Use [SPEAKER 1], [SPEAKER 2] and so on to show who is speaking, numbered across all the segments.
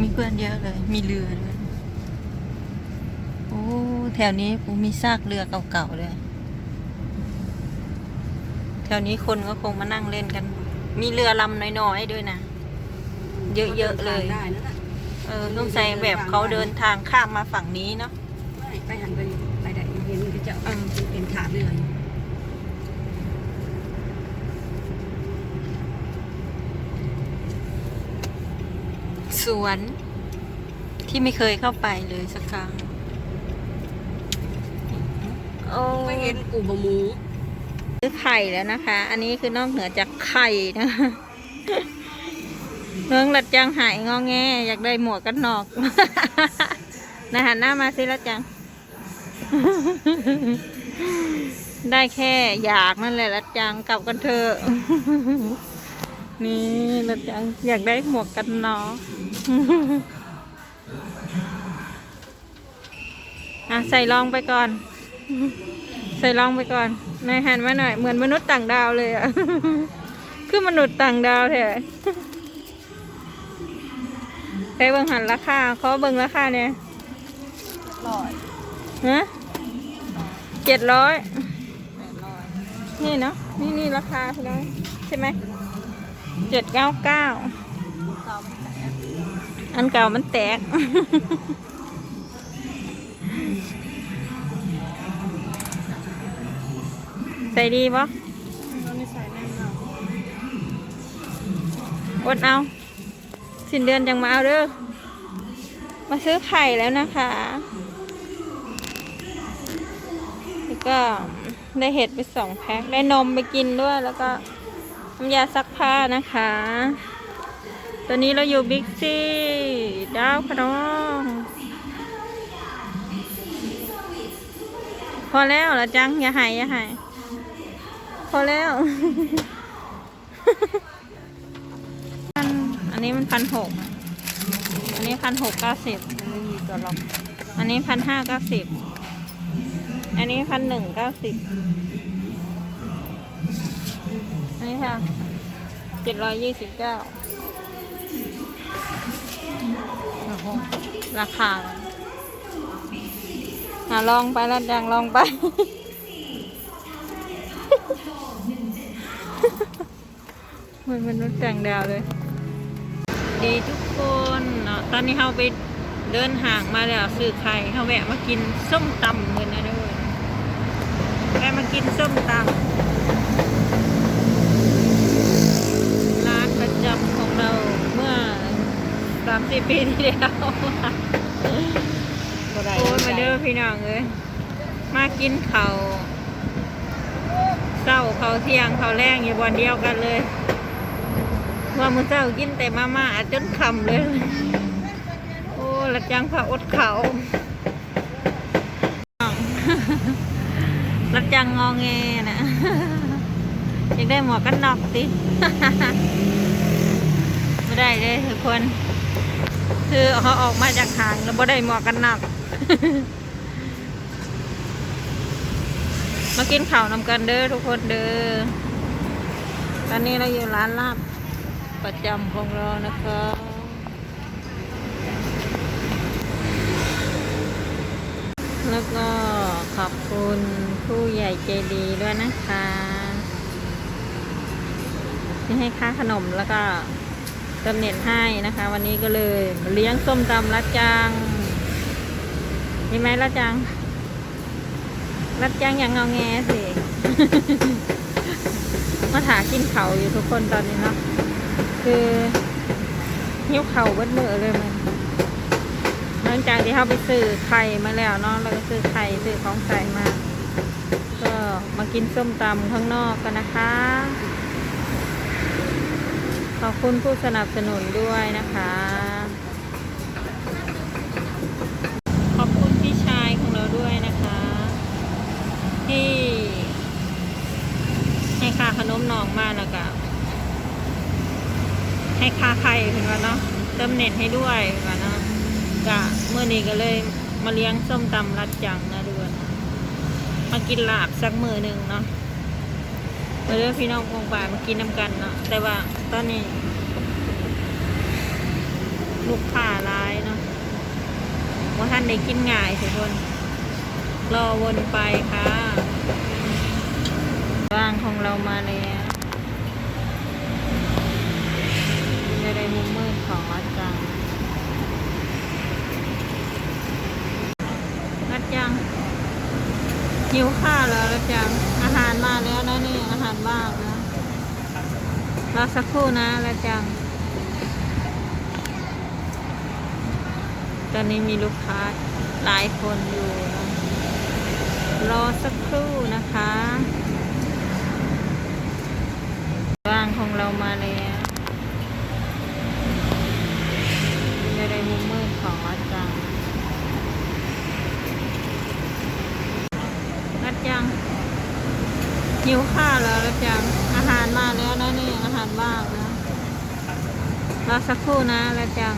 [SPEAKER 1] มีเพื่อนเยอะเลย มีเรือด้วยโอ้ แถวนี้ปูมีซากเรือเก่าๆเลย แถวนี้คนก็คงมานั่งเล่นกัน มีเรือลำน้อยๆด้วยนะ เยอะๆเลย
[SPEAKER 2] ได้นั่นแหละ
[SPEAKER 1] เออต้องใส่แบบเขาเดินทางข้ามมาฝั่งนี้เนาะ
[SPEAKER 2] ไม่ไปหันไปไปได้เห็นก็จะ
[SPEAKER 1] อืม
[SPEAKER 2] เห็นขาเรืออยู่
[SPEAKER 1] สวนที่ไม่เคยเข้าไปเลยสักครั้งโอ้
[SPEAKER 2] ไปเห็นกูบะหมู
[SPEAKER 1] ซื้อไข่แล้วนะคะ อันนี้คือนอกเหนือจากไข่นะเมืองหลัดจังหายงอแง อยากได้หมวกกันนอกนะหันหน้ามาสิหลัดจัง ได้แค่อยากนั่นแหละหลัดจังกลับกันเถอะนี่หลัดจังอยากได้หมวกกันนอก อะใส่รองไปก่อน ใส่รองไปก่อนนายหันมาหน่อยเหมือนมนุษย์ต่างดาวเลยอะคือมนุษย์ต่างดาวแท้ใช้เบิ่งหันราคาเขาเบิ่งราคาเนี่ย
[SPEAKER 2] ร้อย
[SPEAKER 1] ฮะเจ็ดร้อย
[SPEAKER 2] แปดร้อย
[SPEAKER 1] นี่เนาะนี่นี่ราคาใช่ไหมใช่ไหมเจ็ดเก้าเก้า
[SPEAKER 2] เก้าไม่แตก
[SPEAKER 1] อันเก่ามันแตก ใส่ดีปะ
[SPEAKER 2] เราไม่ใส่แน่นอ
[SPEAKER 1] ดเอา สิ้นเดือนจังมาเอาเด้อ มาซื้อไข่แล้วนะคะ แล้วก็ได้เห็ดไปสองแพ็ค ได้นมไปกินด้วย แล้วก็น้ำยาซักผ้านะคะ ตัวนี้เราอยู่บิ๊กซีดาวพะน้องพอแล้วเหรอจัง อย่าหายอย่าหายพอแล้วพันอันนี้มันพันหกอันนี้พันหกเก้าสิบ
[SPEAKER 2] ไม่มีตัวล็อก
[SPEAKER 1] อันนี้พันห้าเก้าสิบอันนี้พันหนึ่งเก้าสิบอันนี้ค่ะเจ็ดร้อยยี่สิบเก้า ราคาอะลองไปแล้วดังลองไป เหมือนมนุษย์แต่างดาวเลย ดีทุกคนเนาะตอนนี้เราไปเดินห่างมาแล้วซื้อไข่เขาแวะมากินส้มตำเลยนนะเด้วยแวะมากินส้มตำร้านประจำของเราเมื่อสามสิบปีที่แล้ว
[SPEAKER 2] บ่ได้
[SPEAKER 1] โอ้ยมาเด้อพี่น้องเลยมากินเขาวเศร้าเขาวเที่ยงเขาวแรงอยู่วันเดียวกันเลยว่ามือเศร้ากินแต่มาม่าจนคำเลย โอ้ละจังพระอดเขาละจังงอแงนะอยากได้หมวกกันน็อกติ ไม่ได้เลยทุกคน คือเขาออกมาจากห่างแล้วบ่ได้หมวกกันน็อกมากินข้าวนำกันเด้อทุกคนเด้อตอนนี้เราอยู่ร้านลาบประจำของเรานะคะแล้วก็ขอบคุณผู้ใหญ่ใจดีด้วยนะคะ ที่ให้ค่าขนมแล้วก็ ติมเน็ตให้นะคะ วันนี้ก็เลยเลี้ยงส้มตำรัดจังมีไหมรัดจังรัดจังอย่างเงาแงสิมาถากินเขาอยู่ทุกคนตอนนี้เนาะคือหิ้วเข่าเบิดมือเลยมันหลังจากที่เขาไปซื้อไข่มาแล้วเนาะเราก็ซื้อไข่ซื้อของใส่มา ก็มากินส้มตำข้างนอกกันนะคะ ขอบคุณผู้สนับสนุนด้วยนะคะ ขอบคุณพี่ชายของเราด้วยนะคะ ที่ให้ค่าขนมน้องมาแล้วก็ให้ค่าไข่เห็นว่าเนาะเติมเน็ตให้ด้วยเห็นว่าเนาะกะเมื่อนี้ก็เลยมาเลี้ยงส้มตำรัดจังนะด้วยมากินลาบสักมือหนึ่งเนาะ เรื่องพี่น้องกองป่ามากินน้ำกันเนาะแต่ว่าตอนนี้ลูกค้าร้ายเนาะว่าท่านได้กินง่ายทุกคน รอวนไปค่ะว่างของเรามาแล้วจะได้มุมมืดของอาจารย์อาจาร หิวข้าวแล้วอาจารย์อาหารมาแล้วนะนี่อาหารว่างนะรอสักครู่นะอาจารย์ตอนนี้มีลูกค้าหลายคนอยู่นะรอสักครู่นะคะ ว่างของเรามาแล้ว หิวข้าวแล้วรัดยังอาหารมาแล้วนะนี่อาหารว่างนะรอสักครู่นะรัดยัง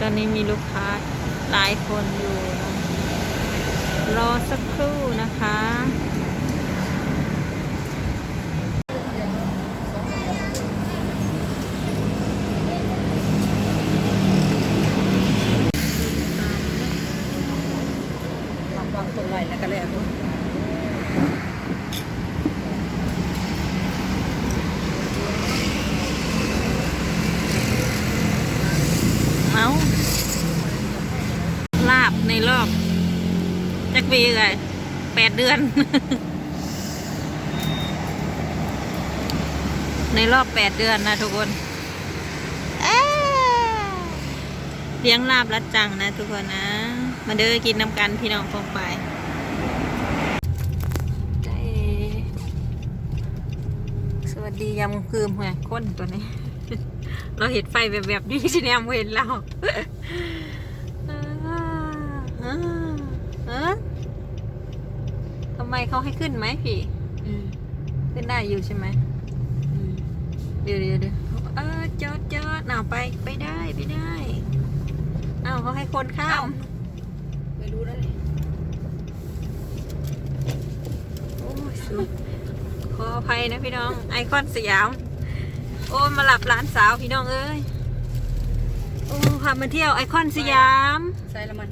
[SPEAKER 1] ตอนนี้มีลูกค้าหลายคนอยู่ รอสักครู่นะคะ
[SPEAKER 2] นไหลแล้วเลยอะ
[SPEAKER 1] เอาลาบในรอบจักปีเลยแปดเดือน ในรอบแปดเดือนนะทุกคนเอ้ยเลี้ยงลาบรัดจังนะทุกคนนะ มาเด้อกินน้ำกันพี่น้องฟองไปได้สวัส ดียามคืมหัวก้นตัวนี้ เราเห็นไฟแบบแบบๆนี้ที่แนมเห็นเราอ่าอ่าเออทำไมเขาให้ขึ้นไหมพี่
[SPEAKER 2] อืม
[SPEAKER 1] ขึ้นได้อยู่ใช่ไหม
[SPEAKER 2] อืม
[SPEAKER 1] เดี๋ยวเดี๋ยวเดี๋ยวเออจอดจอดเอาไปไปได้ไปได้เอาเขาให้คนข้าม
[SPEAKER 2] ไม่รู้แล้วเลย
[SPEAKER 1] โอ้ยสุดข ออภัยนะพี่น้อง ไอคอนสยาม โอ้ยมาหลับร้านสาวพี่น้องเอ้ย โอ้พามาเที่ยวไอคอนสยาม
[SPEAKER 2] ใส่ละมัน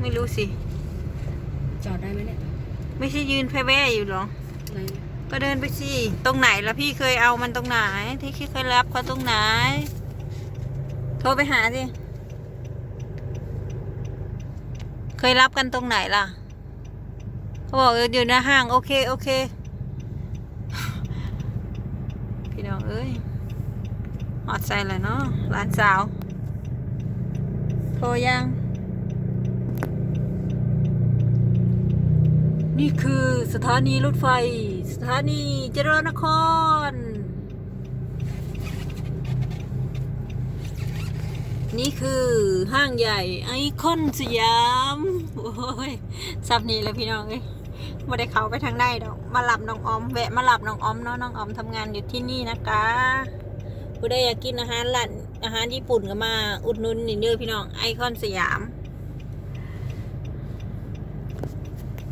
[SPEAKER 1] ไม่รู้สิ
[SPEAKER 2] จอดได้ไหมเนี่ย
[SPEAKER 1] ไม่ใช่ยืนแพ่แว่อยู่หรอ
[SPEAKER 2] ไหน
[SPEAKER 1] ก็เดินไปสิ ตรงไหนล่ะพี่เคยเอามันตรงไหนที่พี่เคยรับเขาตรงไหน โทรไปหาสิ เคยรับกันตรงไหนล่ะ เขาบอกเอออยู่หน้าห้าง โอเค โอเค พี่น้องเอ้ย หอดใจเลยเนาะร้านสาว โทรยัง นี่คือสถานีรถไฟ สถานีเจริญนคร นี่คือห้างใหญ่ไอคอนสยาม โอ้ยซับนี้เลยพี่น้องเอ้ยม่ได้เขาไปทางใดดอก มาหลับน้องออม แวะมาหลับน้องออมเนาะ น้องออมทำงานอยู่ที่นี่นะคะ ผู้ใดอยากกินอาหารหลันอาหารญี่ปุ่นก็มา อุดหนุนนี่เด้อพี่น้องไอคอนสยาม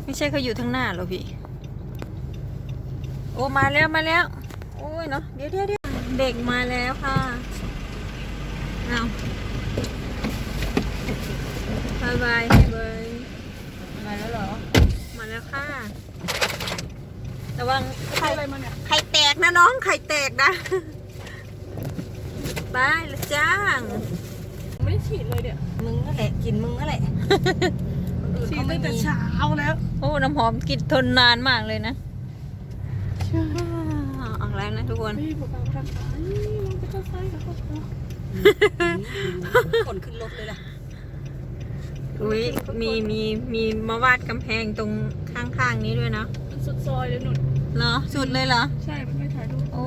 [SPEAKER 1] ไม่ใช่เขาอยู่ทางหน้าเหรอพี่ โอ้มาแล้วมาแล้ว โอ้ยเนาะเดี๋ยวเดี๋ยวเดี๋ยวเด็กมาแล้วค่ะเอาบายบายบาย
[SPEAKER 2] มาแล้วเหรอ
[SPEAKER 1] มาแล้วค่ะ ระวังไข่
[SPEAKER 2] อะไรมาเนี่ย
[SPEAKER 1] ไข่แตกนะน้องไข่แตกนะ บายละจ้าง
[SPEAKER 2] ไม่ได้ฉีดเลยเนี่ย
[SPEAKER 1] มึงนั่นแหละกินมึงนั่นแหละ
[SPEAKER 2] ฉีดตั้งแต่เช้าแล้ว
[SPEAKER 1] โอ้น้ำหอมกลินทนนานมากเลยนะอ่าเอาแล้วนะทุกคน
[SPEAKER 2] พี่บอกว่าทางซ้ายเราจะเข้าซ้ายกับเข้าขวาคนขึ้นรถเลยล่ะ
[SPEAKER 1] อุ้ยมีมีมีมาวาดกำแพงตรงข้างๆนี้ด้วยเนาะ
[SPEAKER 2] มันสุดซอยเลยหนุน
[SPEAKER 1] เหรอ สุดเลยเหรอ
[SPEAKER 2] ใช่ มันไม่ถ่ายรูป
[SPEAKER 1] โอ้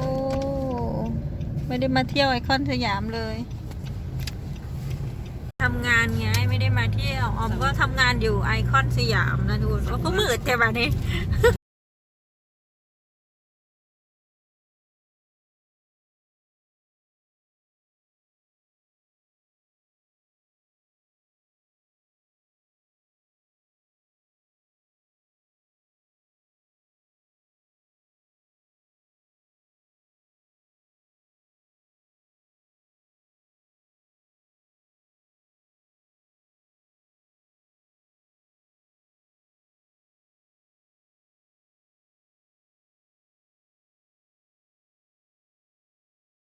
[SPEAKER 1] ไม่ได้มาเที่ยวไอคอนสยามเลยทำงานไงไม่ได้มาเที่ยวออมก็ทำงานอยู่ไอคอนสยามนะทุกคนโอ้ก็มืดแต่แบบนี้